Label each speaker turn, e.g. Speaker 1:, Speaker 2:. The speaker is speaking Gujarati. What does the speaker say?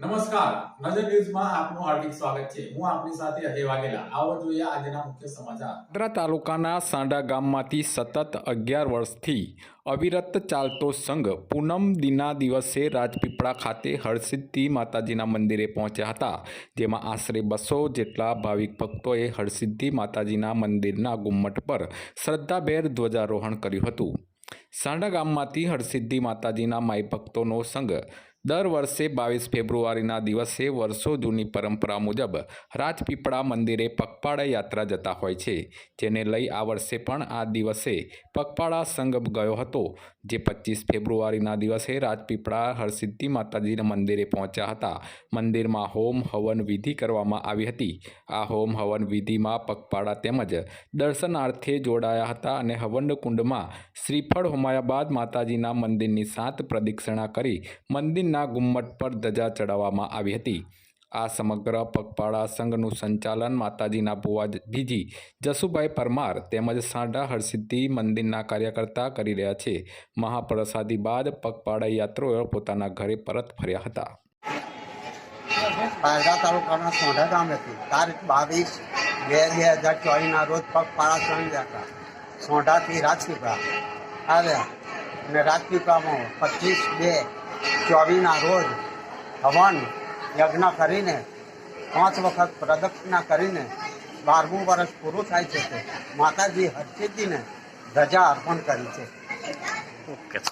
Speaker 1: નમસ્કાર. નજર ન્યૂઝમાં આપનું હાર્દિક સ્વાગત છે. હું આપની સાથે અજય વાઘેલા. આવો જોઈએ આજના મુખ્ય સમાચાર.
Speaker 2: પાદરા તાલુકાના સાંડા ગામમાંથી સતત અગિયાર વર્ષથી અવિરત ચાલતો સંઘ પૂનમ દિના દિવસે રાજપીપળા ખાતે હરસિદ્ધિ માતાજીના મંદિરે પહોંચ્યા હતા, જેમાં આશરે બસો જેટલા ભાવિક ભક્તોએ હરસિદ્ધિ માતાજીના મંદિરના ગુમ્મટ પર શ્રદ્ધાભેર ધ્વજારોહણ કર્યું હતું. સાંડા ગામમાંથી હરસિદ્ધિ માતાજીના માઈ ભક્તોનો સંઘ. દર વર્ષે બાવીસ ફેબ્રુઆરીના દિવસે વર્ષો જૂની પરંપરા મુજબ રાજપીપળા મંદિરે પગપાળા યાત્રા જતા હોય છે, જેને લઈ આ વર્ષે પણ આ દિવસે પગપાળા સંઘ ગયો હતો, જે પચીસ ફેબ્રુઆરીના દિવસે રાજપીપળા હરસિદ્ધિ માતાજીના મંદિરે પહોંચ્યા હતા. મંદિરમાં હોમ હવન વિધિ કરવામાં આવી હતી. આ હોમ હવન વિધિમાં પગપાળા તેમજ દર્શનાર્થે જોડાયા હતા અને હવન કુંડમાં શ્રીફળ હોમાયા બાદ માતાજીના મંદિરની સાત પ્રદક્ષિણા કરી મંદિરના ગુમ્મટ પર ધજા ચડાવવામાં આવી હતી. આ સમગ્ર પગપાળા સંઘનું સંચાલન માતાજીના ભુવાજીજી જસુભાઈ પરમાર તેમજ સાંઢા હરસિદ્ધિ મંદિરના કાર્યકર્તા કરી રહ્યા છે. મહાપ્રસાદી બાદ પગપાળા યાત્રીઓ પોતાના ઘરે પરત ફર્યા હતા.
Speaker 3: પારગા તાલુકાના સોઢા ગામેથી તારીખ બાવીસ બે બે હજાર ચોવીસના રોજ પગપાળા સંઘ યાત્રા. સોઢાથી રાજપીપળા. આવ્યા. અને રાજપીપળામાં પચીસ બે ચોવીસના રોજ હવન યજ્ઞ કરીને પાંચ વખત પ્રદક્ષિણા કરીને બારમું વર્ષ પૂરું થાય છે કે માતાજી હરસિદ્ધિને ધજા અર્પણ કરી છે.